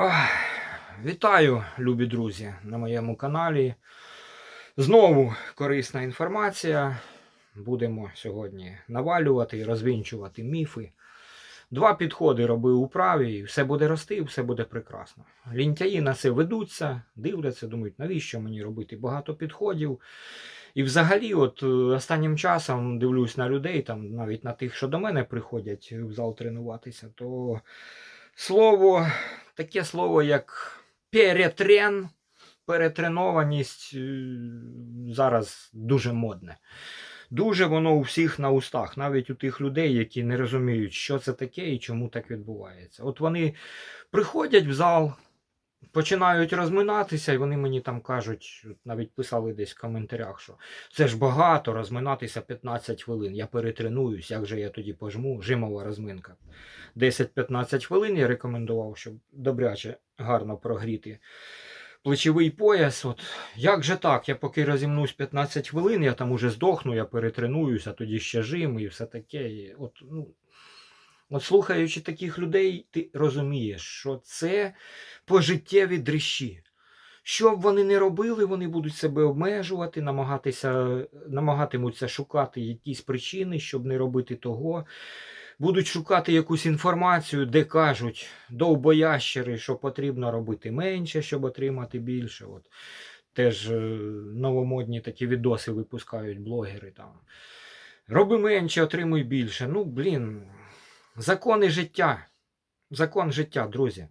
Ах, Вітаю, любі друзі, на моєму каналі. Знову корисна інформація. Будемо сьогодні навалювати і розвінчувати міфи. Два підходи роби у праві, і все буде рости, і все буде прекрасно. Лінтяї на це ведуться, дивляться, думають, навіщо мені робити багато підходів. І взагалі, от е, останнім часом дивлюсь на людей, там навіть на тих, що до мене приходять в зал тренуватися, то слово, таке слово, як перетрен, перетренованість е, зараз дуже модне. Дуже воно у всіх на устах, навіть у тих людей, які не розуміють, що це таке і чому так відбувається. От вони приходять в зал, починають розминатися, і вони мені там кажуть, навіть писали десь в коментарях, що це ж багато розминатися 15 хвилин. Я перетренуюсь, як же я тоді пожму, жимова розминка. 10-15 хвилин я рекомендував, щоб добряче гарно прогріти плечовий пояс. От як же так? Я поки розімнусь 15 хвилин, я там уже здохну, я перетренуюся, тоді ще жим і все таке. І от, ну, от слухаючи таких людей, ти розумієш, що це пожиттєві дрищі. Що б вони не робили, вони будуть себе обмежувати, намагатися, намагатимуться шукати якісь причини, щоб не робити того. Будуть шукати якусь інформацію, де кажуть довбоящери, що потрібно робити менше, щоб отримати більше. От. Теж е, новомодні такі відоси випускають блогери там. Роби менше, отримуй більше. Ну, блін, закони життя. Закон життя, друзі.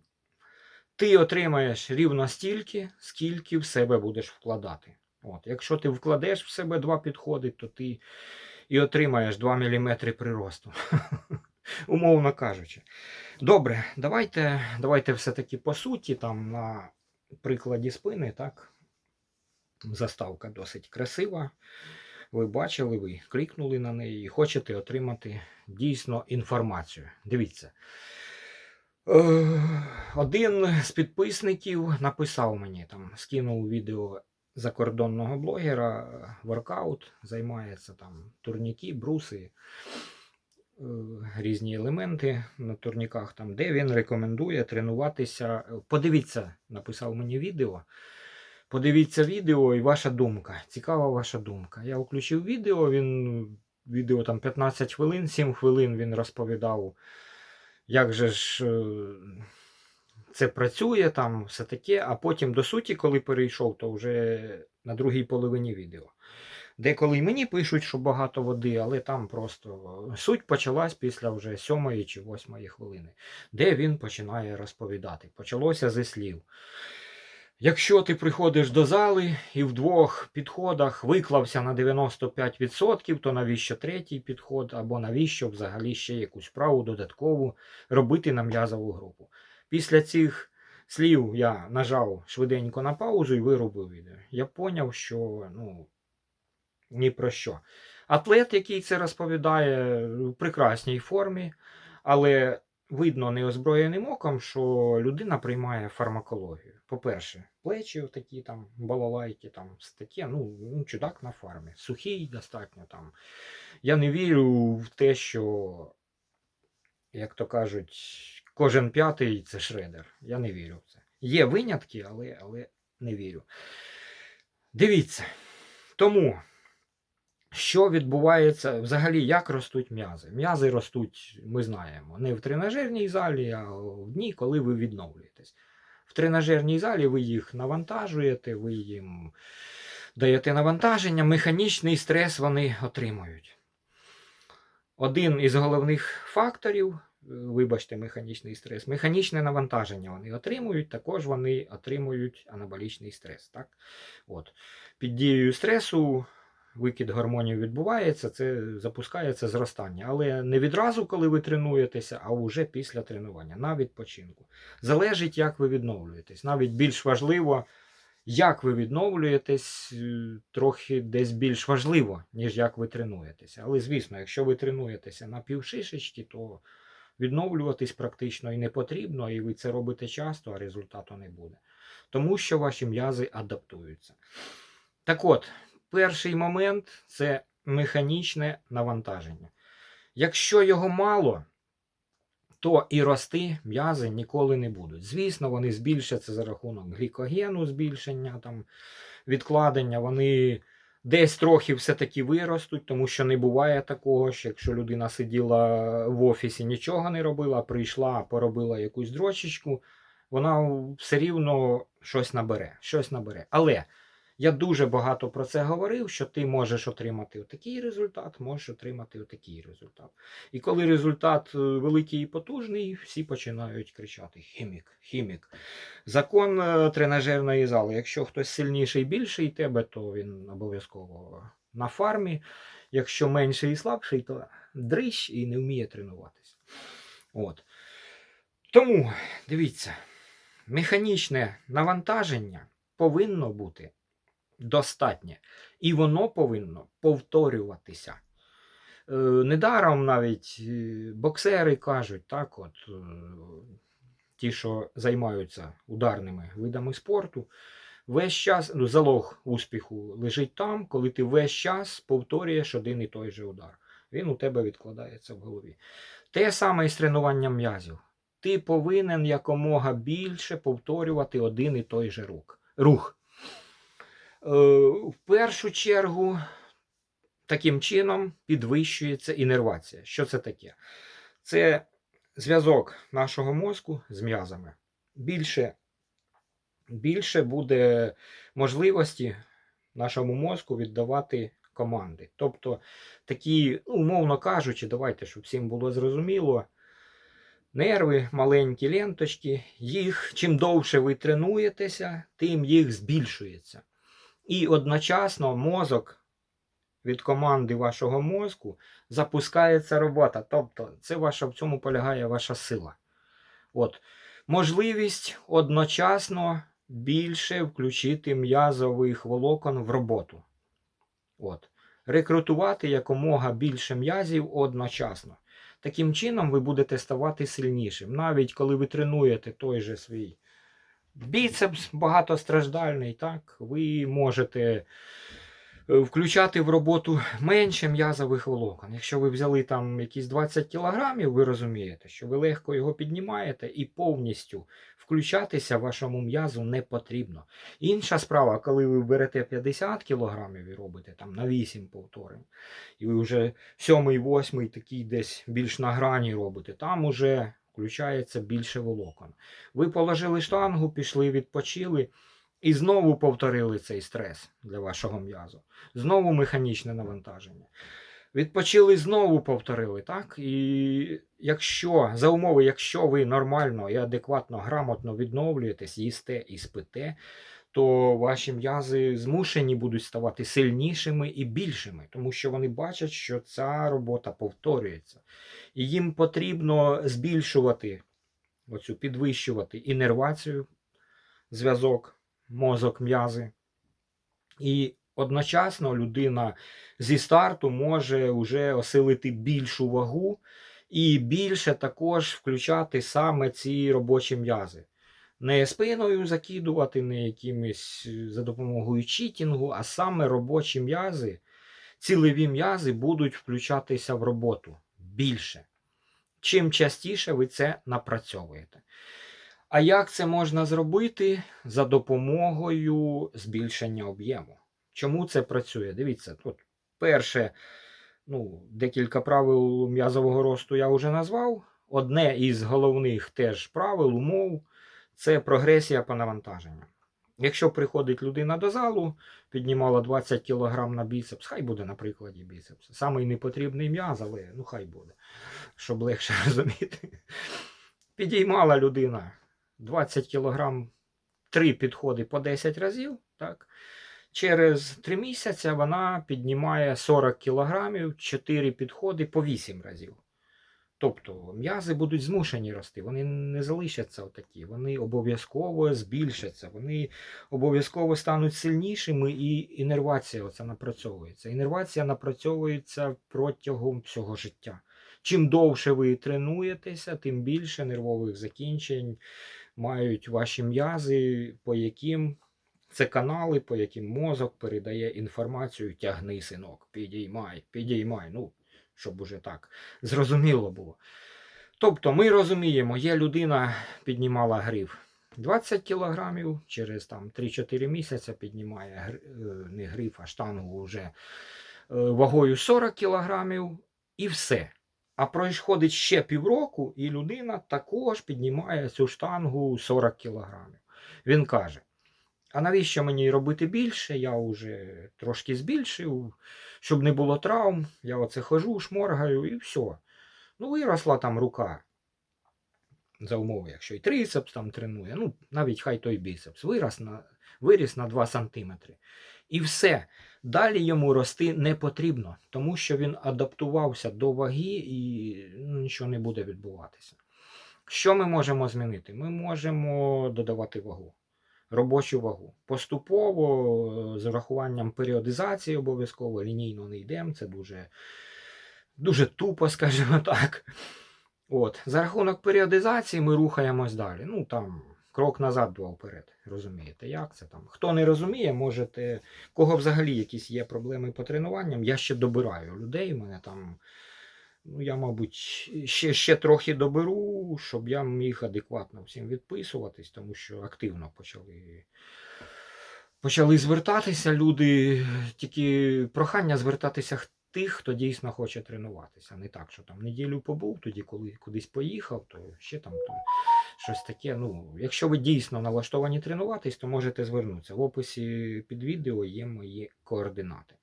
Ти отримаєш рівно стільки, скільки в себе будеш вкладати. От. Якщо ти вкладеш в себе два підходи, то ти і отримаєш 2 мм приросту. Умовно кажучи. Добре, давайте давайте все-таки по суті, там на прикладі спини, так. Заставка досить красива. Ви бачили, ви клікнули на неї і хочете отримати дійсно інформацію. Дивіться. Е, Один з підписників написав мені, там, скинув відео закордонного блогера, воркаут, займається там турніки, бруси, е, різні елементи на турніках, там, де він рекомендує тренуватися. Подивіться, написав мені відео. Подивіться відео і ваша думка. Цікава ваша думка. Я включив відео, він відео там 15 хвилин, 7 хвилин він розповідав, як же ж е, це працює, там все таке, а потім до суті, коли перейшов, то вже на другій половині відео. Деколи мені пишуть, що багато води, але там просто суть почалась після вже сьомої чи восьмої хвилини, де він починає розповідати. Почалося зі слів. Якщо ти приходиш до зали і в двох підходах виклався на 95%, то навіщо третій підход, або навіщо взагалі ще якусь вправу додаткову робити на м'язову групу. Після цих слів я нажав швиденько на паузу і виробив відео. Я поняв, що ну, ні про що. Атлет, який це розповідає, в прекрасній формі, але видно неозброєним оком, що людина приймає фармакологію. По-перше, плечі такі там, балалайки, там, таке, ну, ну, чудак на фармі. Сухий достатньо там. Я не вірю в те, що, як то кажуть, кожен п'ятий це шредер. Я не вірю в це. Є винятки, але, але не вірю. Дивіться. Тому, що відбувається взагалі, як ростуть м'язи? М'язи ростуть, ми знаємо, не в тренажерній залі, а в дні, коли ви відновлюєтесь. В тренажерній залі ви їх навантажуєте, ви їм даєте навантаження, механічний стрес вони отримують. Один із головних факторів вибачте, механічний стрес. Механічне навантаження вони отримують, також вони отримують анаболічний стрес. Так? От. Під дією стресу викид гормонів відбувається, це запускається зростання. Але не відразу, коли ви тренуєтеся, а вже після тренування, на відпочинку. Залежить, як ви відновлюєтесь. Навіть більш важливо. Як ви відновлюєтесь, трохи десь більш важливо, ніж як ви тренуєтеся. Але, звісно, якщо ви тренуєтеся на півшишечки, то відновлюватись практично і не потрібно, і ви це робите часто, а результату не буде. Тому що ваші м'язи адаптуються. Так от, перший момент це механічне навантаження. Якщо його мало, то і рости м'язи ніколи не будуть. Звісно, вони збільшаться за рахунок глікогену, збільшення там, відкладення, вони десь трохи все-таки виростуть, тому що не буває такого, що якщо людина сиділа в офісі, нічого не робила, прийшла, поробила якусь дрочечку, вона все рівно щось набере. Щось набере. Але я дуже багато про це говорив, що ти можеш отримати такий результат, можеш отримати такий результат. І коли результат е, великий і потужний, всі починають кричати: хімік, хімік. Закон е, тренажерної зали. Якщо хтось сильніший і більший тебе, то він обов'язково на фармі. Якщо менший і слабший, то дрищ і не вміє тренуватися. От. Тому дивіться, механічне навантаження повинно бути достатнє. І воно повинно повторюватися. Е, Недаром навіть е, боксери кажуть, так, от, е, ті, що займаються ударними видами спорту, весь час ну, залог успіху лежить там, коли ти весь час повторюєш один і той же удар. Він у тебе відкладається в голові. Те саме і з тренуванням м'язів. Ти повинен якомога більше повторювати один і той же рух. Е, В першу чергу, таким чином підвищується інервація. Що це таке? Це зв'язок нашого мозку з м'язами. Більше, більше буде можливості нашому мозку віддавати команди. Тобто, такі, ну, умовно кажучи, давайте, щоб всім було зрозуміло. Нерви, маленькі ленточки, їх чим довше ви тренуєтеся, тим їх збільшується. І одночасно мозок від команди вашого мозку запускається робота. Тобто, це ваша в цьому полягає ваша сила. От. Можливість одночасно більше включити м'язових волокон в роботу. От. Рекрутувати якомога більше м'язів одночасно. Таким чином ви будете ставати сильнішим. Навіть коли ви тренуєте той же свій біцепс багатостраждальний, так, ви можете е, включати в роботу менше м'язових волокон. Якщо ви взяли там якісь 20 кілограмів, ви розумієте, що ви легко його піднімаєте і повністю включатися вашому м'язу не потрібно. Інша справа, коли ви берете 50 кілограмів і робите там на 8 повторень, і ви вже сьомий, восьмий такий десь більш на грані робите, там уже включається більше волокон. Ви положили штангу, пішли, відпочили і знову повторили цей стрес для вашого м'язу. Знову механічне навантаження. Відпочили знову повторили, так? І якщо за умови, якщо ви нормально і адекватно, грамотно відновлюєтесь, їсте і спите, то ваші м'язи змушені будуть ставати сильнішими і більшими, тому що вони бачать, що ця робота повторюється. І їм потрібно збільшувати, оцю підвищувати інервацію, зв'язок, мозок, м'язи. І одночасно людина зі старту може вже осилити більшу вагу і більше також включати саме ці робочі м'язи. Не спиною закидувати, не якимись за допомогою читінгу, а саме робочі м'язи, цілеві м'язи будуть включатися в роботу більше. Чим частіше ви це напрацьовуєте. А як це можна зробити за допомогою збільшення об'єму? Чому це працює? Дивіться, тут перше, ну, декілька правил м'язового росту я вже назвав. Одне із головних теж правил, умов це прогресія по навантаженню. Якщо приходить людина до залу, піднімала 20 кг на біцепс, хай буде на прикладі біцепс. Самий непотрібний м'яз, але ну хай буде, щоб легше розуміти. Підіймала людина 20 кг, 3 підходи по 10 разів. так? Через 3 місяці вона піднімає 40 кг, 4 підходи по 8 разів. Тобто м'язи будуть змушені рости, вони не залишаться отакі, вони обов'язково збільшаться, вони обов'язково стануть сильнішими, і інервація оця напрацьовується. Інервація напрацьовується протягом всього життя. Чим довше ви тренуєтеся, тим більше нервових закінчень мають ваші м'язи, по яким це канали, по яким мозок передає інформацію, тягни синок, підіймай, підіймай. Ну, щоб уже так зрозуміло було. Тобто ми розуміємо, є людина піднімала гриф 20 кілограмів, через там 3-4 місяці піднімає е, не гриф, а штангу вже е, вагою 40 кілограмів і все. А проходить ще півроку, і людина також піднімає цю штангу 40 кілограмів. Він каже: а навіщо мені робити більше? Я вже трошки збільшив, щоб не було травм. Я оце хожу, шморгаю і все. Ну, виросла там рука. За умови, якщо і трицепс там тренує, ну навіть хай той біцепс, вирос на, виріс на 2 см. І все. Далі йому рости не потрібно, тому що він адаптувався до ваги і ну, нічого не буде відбуватися. Що ми можемо змінити? Ми можемо додавати вагу, робочу вагу. Поступово, е, з урахуванням періодизації обов'язково, лінійно не йдемо, це дуже, дуже тупо, скажімо так. От. За рахунок періодизації ми рухаємось далі. Ну там крок назад, два вперед. Розумієте, як це там? Хто не розуміє, можете. Кого взагалі якісь є проблеми по тренуванням, я ще добираю людей. У мене там. Ну, я, мабуть, ще, ще трохи доберу, щоб я міг адекватно всім відписуватись, тому що активно почали. Почали звертатися люди, тільки прохання звертатися тих, хто дійсно хоче тренуватися. Не так, що там неділю побув, тоді коли кудись поїхав, то ще там то щось таке. Ну, якщо ви дійсно налаштовані тренуватись, то можете звернутися. В описі під відео є мої координати.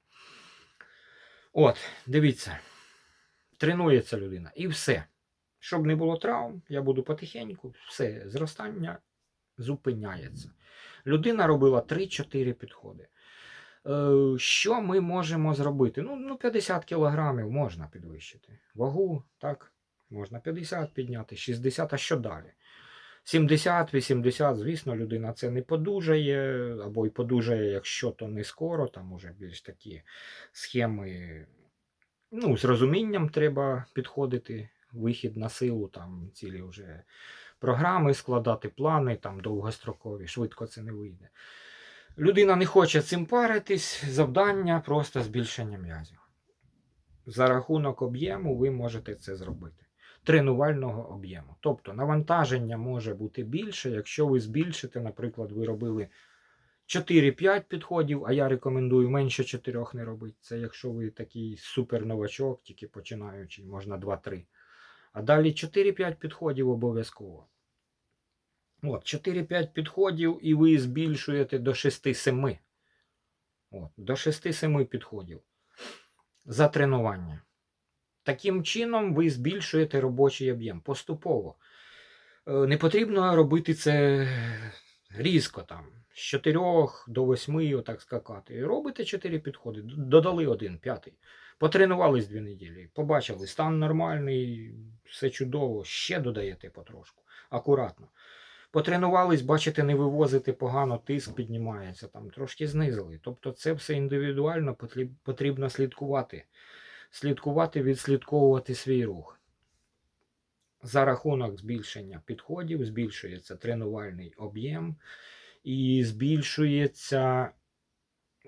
От, дивіться, тренується людина і все. Щоб не було травм, я буду потихеньку, все, зростання зупиняється. Людина робила 3-4 підходи. Е, Що ми можемо зробити? Ну, ну 50 кілограмів можна підвищити. Вагу, так, можна 50 підняти, 60, а що далі? 70-80, звісно, людина це не подужає, або й подужає, якщо то не скоро, там уже більш такі схеми. Ну, з розумінням треба підходити, вихід на силу, там цілі вже програми складати, плани там довгострокові, швидко це не вийде. Людина не хоче цим паритись, завдання просто збільшення м'язів. За рахунок об'єму ви можете це зробити. Тренувального об'єму. Тобто навантаження може бути більше, якщо ви збільшите, наприклад, ви робили 4-5 підходів, а я рекомендую менше 4 не робити. Це якщо ви такий суперновачок, тільки починаючий, можна 2-3. А далі 4-5 підходів обов'язково. От, 4-5 підходів, і ви збільшуєте до 6-7. От, до 6-7 підходів за тренування. Таким чином ви збільшуєте робочий об'єм поступово. Е, Не потрібно робити це різко там. З 4 до 8 отак скакати. Робите 4 підходи, додали один, п'ятий. Потренувались 2 неділі, побачили, стан нормальний, все чудово, ще додаєте потрошку. Акуратно. Потренувались, бачите, не вивозите погано, тиск піднімається, там трошки знизили. Тобто це все індивідуально потрібно слідкувати. Слідкувати, відслідковувати свій рух. За рахунок збільшення підходів збільшується тренувальний об'єм і збільшується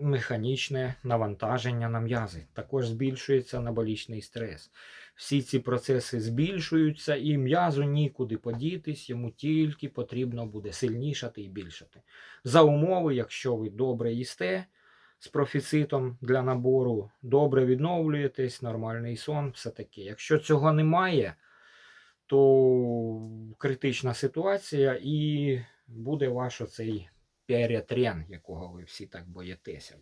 механічне навантаження на м'язи. Також збільшується анаболічний стрес. Всі ці процеси збільшуються, і м'язу нікуди подітись, йому тільки потрібно буде сильнішати і більшати. За умови, якщо ви добре їсте з профіцитом для набору, добре відновлюєтесь, нормальний сон, все таке. Якщо цього немає, то критична ситуація і буде ваш оцей перетрен, якого ви всі так боїтеся.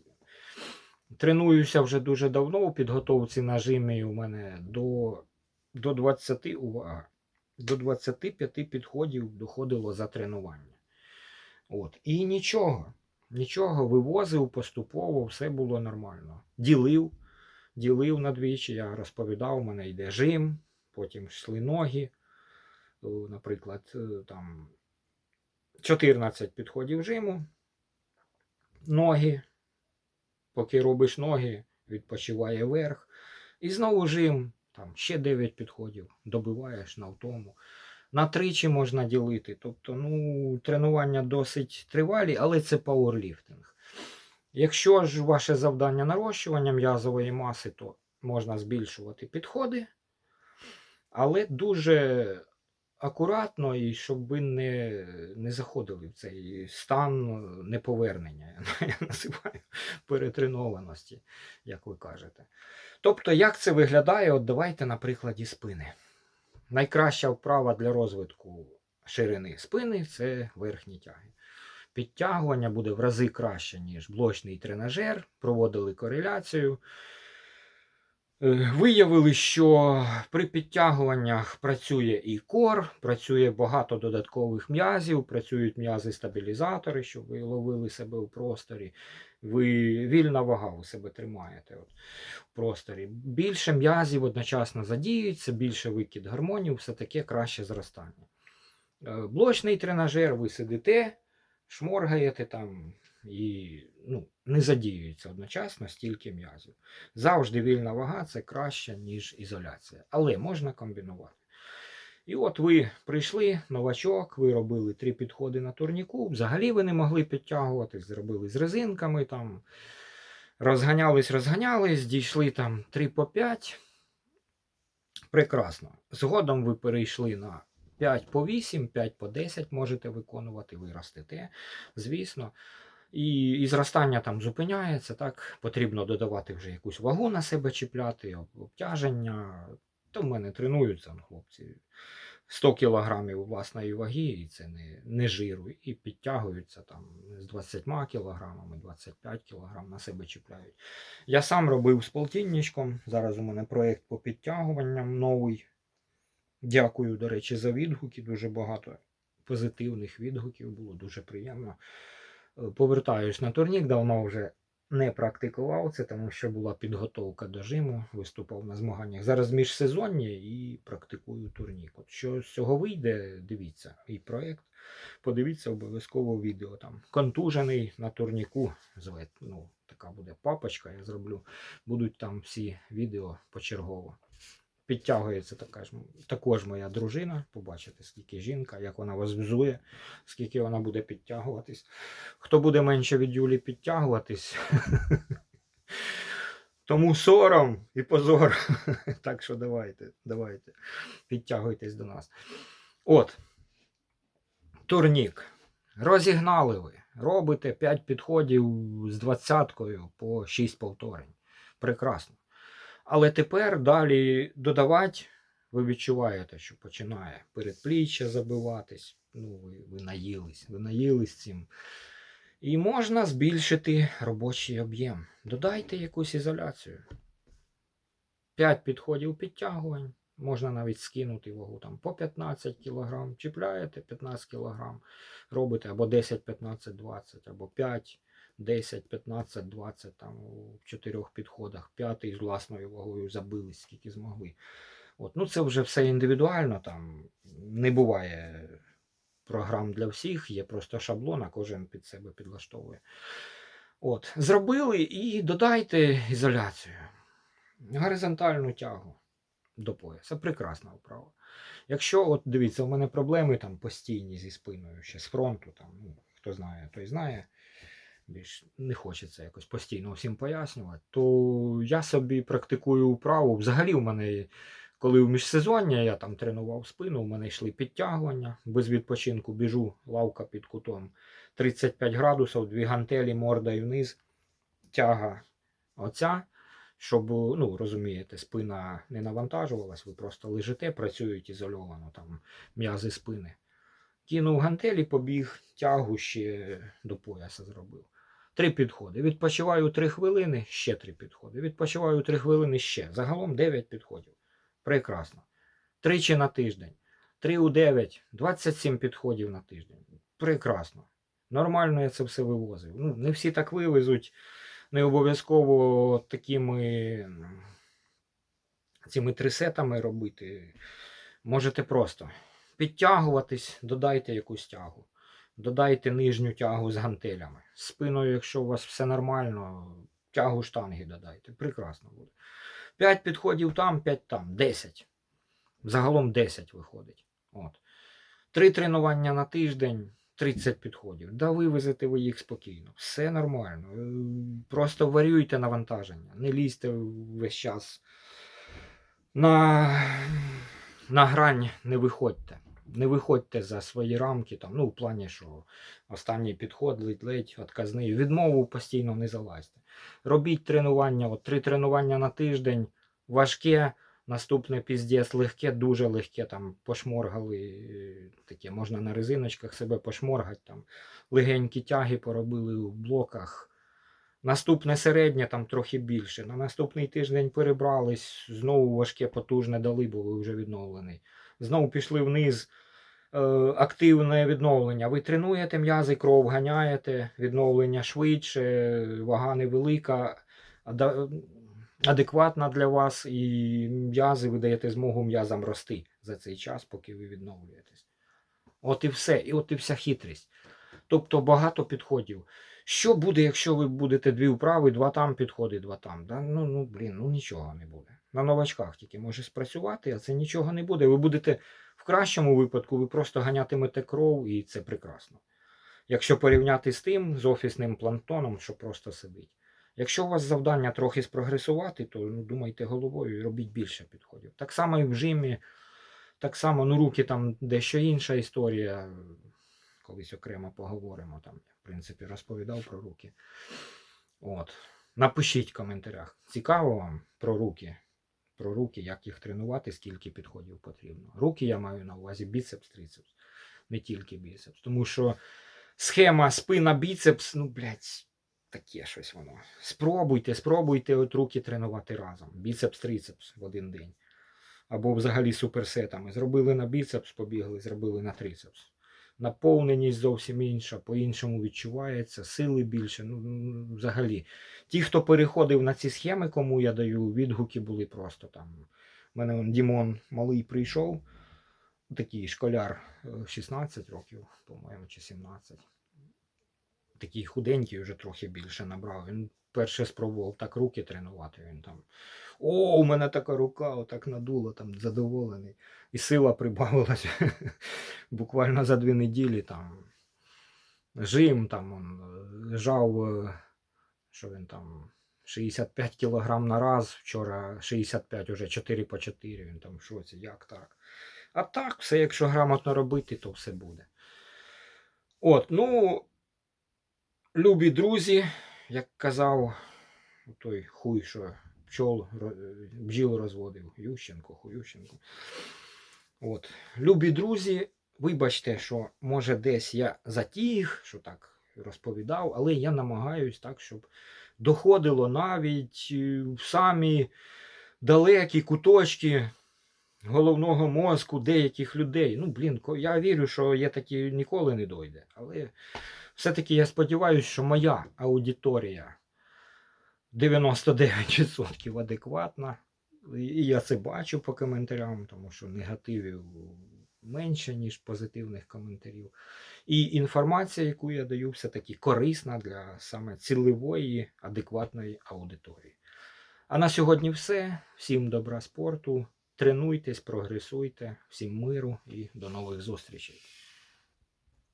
Тренуюся вже дуже давно у підготовці на жимі у мене до, до 20 увага, до 25 підходів доходило за тренування. От. І нічого, нічого, вивозив поступово, все було нормально. Ділив, ділив надвічі, я розповідав, у мене йде жим, потім йшли ноги. Наприклад, е, там 14 підходів жиму, ноги. Поки робиш ноги, відпочиває верх. І знову жим, там ще 9 підходів, добиваєш на втому. На тричі можна ділити. Тобто, ну, тренування досить тривалі, але це пауерліфтинг. Якщо ж ваше завдання нарощування м'язової маси, то можна збільшувати підходи. Але дуже акуратно і щоб ви не, не заходили в цей стан неповернення, я називаю перетренованості, як ви кажете. Тобто, як це виглядає? От давайте на прикладі спини. Найкраща вправа для розвитку ширини спини це верхні тяги. Підтягування буде в рази краще, ніж блочний тренажер. Проводили кореляцію. Е, Виявили, що при підтягуваннях працює і кор, працює багато додаткових м'язів, працюють м'язи-стабілізатори, щоб ви ловили себе у просторі. Ви вільна вага у себе тримаєте от, в просторі. Більше м'язів одночасно задіюється, більше викид гормонів, все таке краще зростання. Е, Блочний тренажер, ви сидите, шморгаєте там і ну, не задіюється одночасно стільки м'язів. Завжди вільна вага це краще, ніж ізоляція. Але можна комбінувати. І от ви прийшли, новачок, ви робили три підходи на турніку. Взагалі ви не могли підтягуватись, зробили з резинками, там, розганялись, розганялись, дійшли там 3 по 5. Прекрасно. Згодом ви перейшли на 5 по 8, 5 по 10 можете виконувати, ви звісно. І, і зростання там зупиняється, так потрібно додавати вже якусь вагу на себе чіпляти, обтяження. То в мене тренуються ну, хлопці 100 кілограмів власної ваги, і це не, не жиру, і підтягуються там з 20 кілограмами, 25 кілограм на себе чіпляють. Я сам робив з полтинничком. Зараз у мене проєкт по підтягуванням новий. Дякую, до речі, за відгуки. Дуже багато позитивних відгуків було, дуже приємно. Повертаюсь на турнік, давно вже не практикував це, тому що була підготовка до жиму, виступав на змаганнях. Зараз міжсезоння і практикую турнік. От що з цього вийде, дивіться. І проєкт. Подивіться обов'язково відео там. Контужений на турніку. Ну, така буде папочка, я зроблю. Будуть там всі відео почергово. Підтягується така ж, також моя дружина. Побачите, скільки жінка, як вона вас взує, скільки вона буде підтягуватись. Хто буде менше від Юлі підтягуватись, тому сором і позор. Так що давайте, давайте, підтягуйтесь до нас. От. Турнік. Розігнали ви. Робите 5 підходів з двадцяткою по 6 повторень. Прекрасно. Але тепер далі додавати, ви відчуваєте, що починає передпліччя забиватись. Ну, ви, ви наїлись, ви наїлись цим. І можна збільшити робочий об'єм. Додайте якусь ізоляцію. 5 підходів підтягувань. Можна навіть скинути вагу там по 15 кг, чіпляєте 15 кг, робите або 10, 15, 20, або 5, 10, 15, 20 там у чотирьох підходах, п'ятий з власною вагою забились, скільки змогли. От, ну це вже все індивідуально, там не буває програм для всіх, є просто шаблон, а кожен під себе підлаштовує. От, зробили і додайте ізоляцію. Горизонтальну тягу до пояса. Прекрасна вправа. Якщо, от дивіться, у мене проблеми там постійні зі спиною, ще з фронту, там, ну, хто знає, той знає. Більш не хочеться якось постійно всім пояснювати, то я собі практикую вправу. Взагалі, у мене, коли в міжсезоння я там тренував спину, у мене йшли підтягування, без відпочинку біжу, лавка під кутом 35 градусів, дві гантелі, морда і вниз, тяга оця щоб, ну, розумієте, спина не навантажувалась, ви просто лежите, працюють ізольовано, там м'язи спини. Кинув гантелі, побіг, тягу ще до пояса зробив. Три підходи. Відпочиваю 3 хвилини, ще три підходи. Відпочиваю 3 хвилини ще. Загалом 9 підходів. Прекрасно. Тричі на тиждень. 3 у 9, 27 підходів на тиждень. Прекрасно. Нормально я це все вивозив. Ну, не всі так вивезуть не обов'язково такими цими трисетами робити. Можете просто підтягуватись, додайте якусь тягу. Додайте нижню тягу з гантелями. Спиною, якщо у вас все нормально, тягу штанги додайте. Прекрасно буде. 5 підходів там, 5 там, 10. Загалом 10 виходить. От. Три тренування на тиждень, 30 підходів. Да вивезете ви їх спокійно. Все нормально. Е, Просто варюйте навантаження. Не лізьте весь час на на грань не виходьте. Не виходьте за свої рамки, там, ну, в плані, що останній підход, ледь-ледь, отказний. Відмову постійно не залазьте. Робіть тренування, от три тренування на тиждень, важке, наступне піздець, легке, дуже легке, там пошморгали, е, таке, можна на резиночках себе пошморгати, там, легенькі тяги поробили в блоках. Наступне середнє там трохи більше. На наступний тиждень перебрались, знову важке, потужне дали, бо ви вже відновлений. Знову пішли вниз. Е, Активне відновлення. Ви тренуєте м'язи, кров ганяєте, відновлення швидше, вага невелика, адекватна для вас, і м'язи ви даєте змогу м'язам рости за цей час, поки ви відновлюєтесь. От і все, і от і вся хитрість. Тобто багато підходів. Що буде, якщо ви будете дві вправи, два там підходи, два там? Да? Ну, ну, блін, ну нічого не буде. На новачках тільки може спрацювати, а це нічого не буде. Ви будете в кращому випадку, ви просто ганятимете кров, і це прекрасно. Якщо порівняти з тим, з офісним планктоном, що просто сидить. Якщо у вас завдання трохи спрогресувати, то ну, думайте головою і робіть більше підходів. Так само і в жимі, так само, ну руки там дещо інша історія. Колись окремо поговоримо там. В принципі, розповідав про руки. От. Напишіть в коментарях. Цікаво вам про руки. Про руки, як їх тренувати, скільки підходів потрібно. Руки я маю на увазі біцепс, трицепс, не тільки біцепс. Тому що схема спина біцепс, ну, блядь, таке щось воно. Спробуйте, спробуйте от руки тренувати разом. Біцепс, трицепс в один день. Або взагалі суперсетами. Зробили на біцепс, побігли, зробили на трицепс. Наповненість зовсім інша, по-іншому відчувається, сили більше. Ну, ну, взагалі. Ті, хто переходив на ці схеми, кому я даю, відгуки були просто там. У мене он Дімон малий прийшов, такий школяр е, 16 років, по-моєму, чи 17. Такий худенький, вже трохи більше набрав. Він перше спробував так руки тренувати. Він там. О, у мене така рука, отак надуло, там задоволений. І сила прибавилася буквально за дві неділі там. Жим там он, жав, е, що він там, 65 кілограм на раз, вчора 65, уже 4 по 4, він там в шоці, як так? А так, все, якщо грамотно робити, то все буде. От, ну, любі друзі, як казав той хуй, що пчол, бджіл розводив, Ющенко, Хующенко. От. Любі друзі, вибачте, що може десь я затіг, що так розповідав, але я намагаюсь так, щоб доходило навіть е, в самі далекі куточки головного мозку деяких людей. Ну, блін, я вірю, що є такі ніколи не дойде. Але все-таки я сподіваюся, що моя аудиторія 99% адекватна. І я це бачу по коментарям, тому що негативів менше, ніж позитивних коментарів. І інформація, яку я даю, все-таки корисна для саме цілевої, адекватної аудиторії. А на сьогодні все. Всім добра спорту. Тренуйтесь, прогресуйте, всім миру і до нових зустрічей.